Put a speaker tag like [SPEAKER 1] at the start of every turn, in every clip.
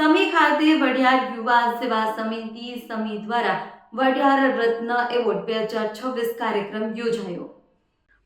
[SPEAKER 1] સમી ખાતે વઢિયાર યુવા સેવા સમિતિ સમી દ્વારા વડિયાર રત્ન એવોર્ડ બે હજાર છવ્વીસ કાર્યક્રમ યોજાયો.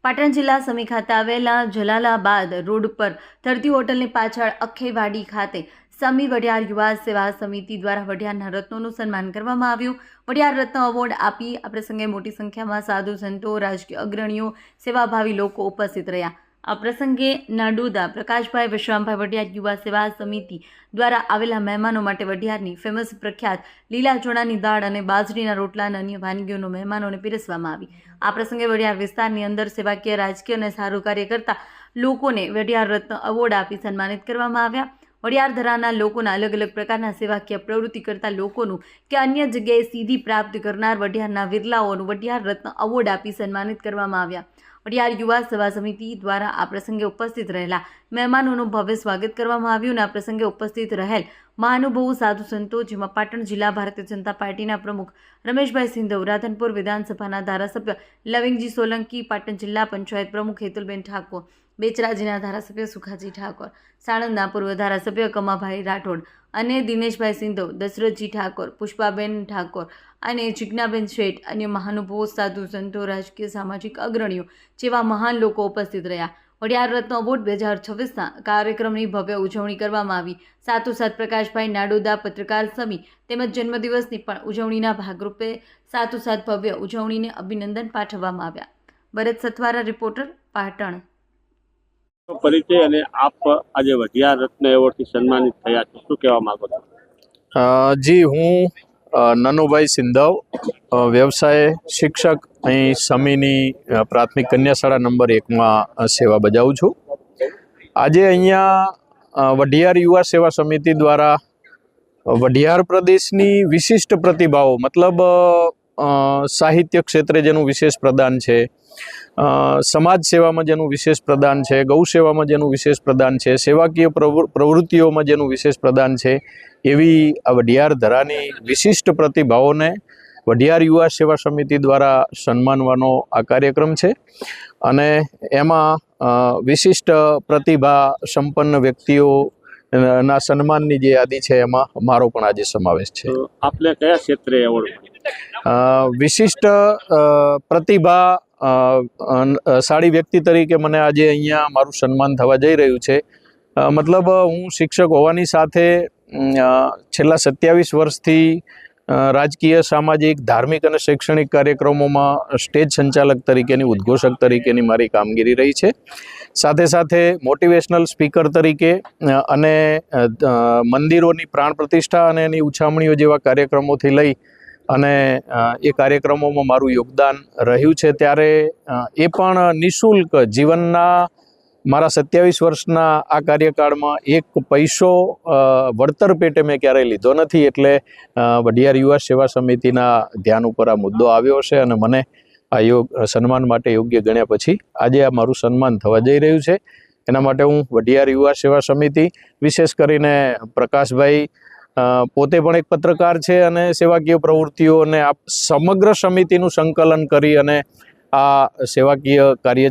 [SPEAKER 1] પાટણ જિલ્લા સમી ખાતે આવેલા જલાલાબાદ રોડ પર ધરતી હોટલની પાછળ અખેવાડી ખાતે સમી વડિયાર યુવા સેવા સમિતિ દ્વારા વઢિયારના રત્નોનું સન્માન કરવામાં આવ્યું. વડિયાર રત્ન એવોર્ડ આપી આ પ્રસંગે મોટી સંખ્યામાં સાધુ સંતો, રાજકીય અગ્રણીઓ, સેવાભાવી લોકો ઉપસ્થિત રહ્યા. આ પ્રસંગે નાડુદા પ્રકાશભાઈ, વિશ્રામભાઈ વડિયાર યુવા સેવા સમિતિ દ્વારા આવેલા મહેમાનો માટે વડિયારની ફેમસ પ્રખ્યાત લીલા ચોળાની દાળ અને બાજરીના રોટલા અને અન્ય વાનગીઓનો મહેમાનોને પીરસવામાં આવી. આ પ્રસંગે વડિયાર વિસ્તારની અંદર સેવાકીય, રાજકીય અને સારું કાર્ય કરતા લોકોને વડિયાર રત્ન એવોર્ડ આપી સન્માનિત કરવામાં આવ્યા. વડિયાર ધરાના લોકોના અલગ અલગ પ્રકારના સેવાકીય પ્રવૃત્તિ કરતા લોકોનું કે અન્ય જગ્યાએ સીધી પ્રાપ્ત કરનાર વડિયારના વિરલાઓનું વઢિયાર રત્ન એવોર્ડ આપી સન્માનિત કરવામાં આવ્યા. વડિયાર યુવા સભા સમિતિ દ્વારા આ પ્રસંગે ઉપસ્થિત રહેલા મહેમાનોનું ભવ્ય સ્વાગત કરવામાં આવ્યું અને આ પ્રસંગે ઉપસ્થિત રહેલ મહાનુભાવો, સાધુ સંતો, જેમાં પાટણ જિલ્લા ભારતીય જનતા પાર્ટીના પ્રમુખ રમેશભાઈ સિંધવ, રાધનપુર વિધાનસભાના ધારાસભ્ય લવિંગજી સોલંકી, પાટણ જિલ્લા પંચાયત પ્રમુખ હેતુલબેન ઠાકોર બેચરાજીના ધારાસભ્ય સુખાજી ઠાકોર સાણંદના પૂર્વ ધારાસભ્ય કમાભાઈ રાઠોડ અને દિનેશભાઈ સિંધવ, દશરથજી ઠાકોર, પુષ્પાબેન ઠાકોર અને જિજ્ઞાબેન શેઠ અન્ય મહાનુભાવો, સાધુ સંતો, રાજકીય સામાજિક અગ્રણીઓ જેવા મહાન લોકો ઉપસ્થિત રહ્યા. વડિયાર રત્ન અવોર્ડ બે હજાર છવ્વીસના કાર્યક્રમની ભવ્ય ઉજવણી કરવામાં આવી. સાથોસાથ પ્રકાશભાઈ નાડોદા પત્રકાર સમી તેમજ જન્મદિવસની પણ ઉજવણીના ભાગરૂપે સાથોસાથ ભવ્ય ઉજવણીને અભિનંદન પાઠવવામાં આવ્યા. ભરત સથવારા, રિપોર્ટર પાટણ.
[SPEAKER 2] પરિચય અને આપ આજે વઢિયાર રત્ન એવોર્ડથી સન્માનિત થયા છો. શું કહેવા માંગો છો?
[SPEAKER 3] જી, હું નનુભાઈ સિંધવ વ્યવસાય શિક્ષક, અહીં સમીની પ્રાથમિક કન્યા શાળા નંબર એકમાં સેવા બજાવું છું. આજે અહીંયા વઢિયાર યુવા સેવા સમિતિ દ્વારા વઢિયાર પ્રદેશની વિશિષ્ટ પ્રતિભાઓ, મતલબ સાહિત્ય ક્ષેત્રે જેનું વિશેષ પ્રદાન છે. સમાજ સેવામાં જેનું વિશેષ પ્રદાન છે. ગૌ સેવામાં જેનું વિશેષ પ્રદાન છે. સેવાકીય પ્રવૃ- પ્રવૃત્તિઓમાં જેનું વિશેષ પ્રદાન છે. એવી આ વઢિયાર ધરાની વિશિષ્ટ પ્રતિભાઓને વઢિયાર યુવા સેવા સમિતિ દ્વારા સન્માનવાનો આ કાર્યક્રમ છે. અને એમાં વિશિષ્ટ પ્રતિભા સંપન્ન વ્યક્તિઓ ના સન્માનની જે યાદી છે એમાં મારો પણ આજે સમાવેશ છે.
[SPEAKER 2] આપણે કયા ક્ષેત્રે એવોર્ડ
[SPEAKER 3] વિશિષ્ટ પ્રતિભા સારી વ્યક્તિ તરીકે મને આજે અહીંયા મારું સન્માન થવા જઈ રહ્યું છે. મતલબ હું શિક્ષક હોવાની સાથે છેલ્લા સત્યાવીસ વર્ષથી રાજકીય, સામાજિક, ધાર્મિક અને શૈક્ષણિક કાર્યક્રમોમાં સ્ટેજ સંચાલક તરીકેની, ઉદ્ઘોષક તરીકેની મારી કામગીરી રહી છે. સાથે સાથે મોટિવેશનલ સ્પીકર તરીકે અને મંદિરોની પ્રાણ પ્રતિષ્ઠા અને એની ઉછામણીઓ જેવા કાર્યક્રમોથી લઈ અને એ કાર્યક્રમોમાં મારું યોગદાન રહ્યું છે ત્યારે એ પણ નિઃશુલ્ક જીવનના મારા સત્યાવીસ વર્ષના આ કાર્યકાળમાં એક પૈસો વળતર પેટે મેં ક્યારેય લીધો નથી એટલે વઢિયાર યુવા સેવા સમિતિના ધ્યાન ઉપર આ મુદ્દો આવ્યો છે અને મને આ યોગ, સન્માન માટે યોગ્ય ગણ્યા પછી આજે આ મારું સન્માન થવા જઈ રહ્યું છે. એના માટે હું વઢિયાર યુવા સેવા સમિતિ, વિશેષ કરીને પ્રકાશભાઈ પોતે પણ એક પત્રકાર છે અને સેવાકીય પ્રવૃત્તિઓને આ સમગ્ર સમિતિનું સંકલન કરી અને આ સેવાકીય કાર્ય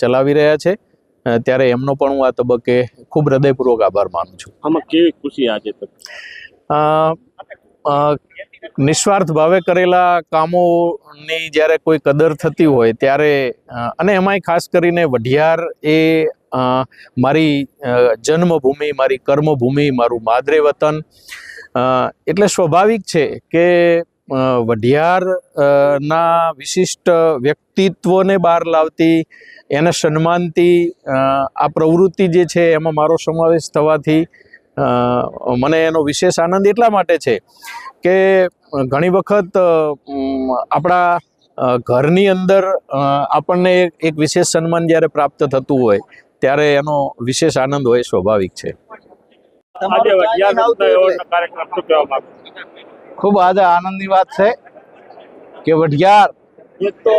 [SPEAKER 3] ચલાવી રહ્યા છે. ત્યારે એમનો પણ હું આ તબક્કે ખૂબ હૃદયપૂર્વક આભાર માનું છું.
[SPEAKER 2] આમાં કેવી ખુશી આજે તો
[SPEAKER 3] અ, અ, નિસ્વાર્થ ભાવે કરેલા કામોની જ્યારે કોઈ કદર થતી હોય ત્યારે અને એમાંય ખાસ કરીને વઢિયાર એ મારી જન્મભૂમિ, મારી કર્મભૂમિ, મારું માદરે વતન એટલે સ્વાભાવિક છે કે વઢિયાર ના વિશિષ્ટ વ્યક્તિત્વને બહાર લાવતી, એને સન્માનતી આ પ્રવૃત્તિ જે છે એમાં મારો સમાવેશ થવાથી મને એનો વિશેષ આનંદ એટલા માટે છે કે ઘણી વખત આપણા ઘરની અંદર આપણને એક- વિશેષ સન્માન જ્યારે પ્રાપ્ત થતું હોય ત્યારે એનો વિશેષ આનંદ હોય સ્વાભાવિક છે.
[SPEAKER 2] આજે વઢિયાર રત્ન એવોર્ડનો કાર્યક્રમ શું કહેવા માંગો?
[SPEAKER 4] ખૂબ આજે આનંદની વાત છે કે વઢિયાર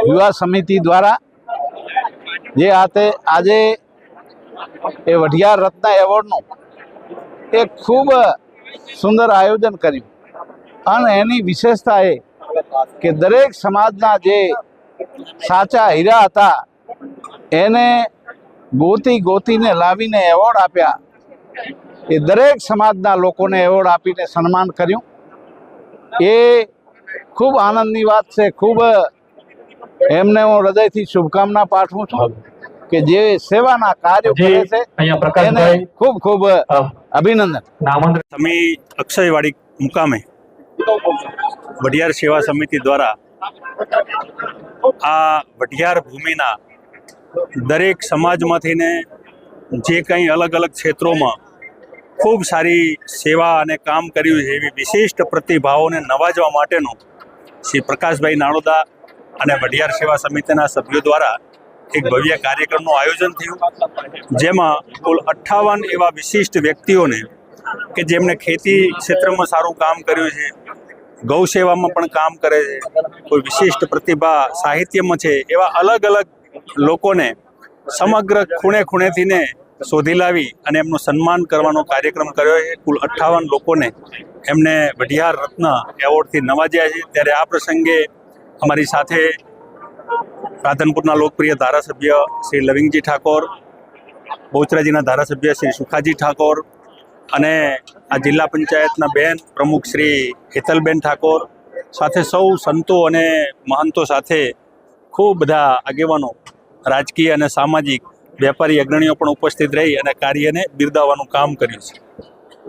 [SPEAKER 4] યુવા સમિતિ દ્વારા જે આતે આજે એ વઢિયાર રત્ન એવોર્ડનું એક ખૂબ સુંદર આયોજન કર્યું. અને એની વિશેષતા એ કે દરેક સમાજના જે સાચા હીરા હતા એને ગોતી ગોતીને લાવીને એવોર્ડ આપ્યા. એ દરેક સમાજના લોકોને એવોર્ડ આપીને સન્માન કર્યું. એ ખૂબ આનંદની વાત છે. ખૂબ એમને હું હૃદયથી શુભકામના પાઠવું છું કે જે સેવાના કાર્યો કરે છે એને ખૂબ ખૂબ અભિનંદન.
[SPEAKER 5] સમી અક્ષયવાડી મુકામે વઢિયાર સેવા સમિતિ દ્વારા આ વઢિયાર ભૂમિના દરેક સમાજમાંથીને જે કંઈ અલગ અલગ ક્ષેત્રોમાં ખૂબ સારી સેવા અને કામ કર્યું છે એવી વિશિષ્ટ પ્રતિભાઓને નવાજવા માટેનું શ્રી પ્રકાશભાઈ નાણોદા અને વઢિયાર સેવા સમિતિના સભ્યો દ્વારા એક ભવ્ય કાર્યક્રમનું આયોજન થયું, જેમાં કુલ અઠ્ઠાવન એવા વિશિષ્ટ વ્યક્તિઓને કે જેમણે ખેતી ક્ષેત્રમાં સારું કામ કર્યું છે, ગૌ સેવામાં પણ કામ કરે છે, કોઈ વિશિષ્ટ પ્રતિભા સાહિત્યમાં છે, એવા અલગ અલગ લોકોને સમગ્ર ખૂણે ખૂણેથી ને શોધી લાવી અને એમનું સન્માન કરવાનો કાર્યક્રમ કર્યો છે. કુલ અઠ્ઠાવન લોકોને એમને વઢિયાર રત્ન એવોર્ડથી નવાજ્યા છે. ત્યારે આ પ્રસંગે અમારી સાથે રાધનપુરના લોકપ્રિય ધારાસભ્ય શ્રી લવિંગજી ઠાકોર, બહુચરાજીના ધારાસભ્ય શ્રી સુખાજી ઠાકોર અને આ જિલ્લા પંચાયતના બેન પ્રમુખ શ્રી હેતલબેન ઠાકોર સાથે સૌ સંતો અને મહંતો સાથે ખૂબ બધા આગેવાનો, રાજકીય અને સામાજિક, વેપારી અગ્રણીઓ પણ ઉપસ્થિત રહી અને કાર્યને બિરદાવવાનું કામ કર્યું છે.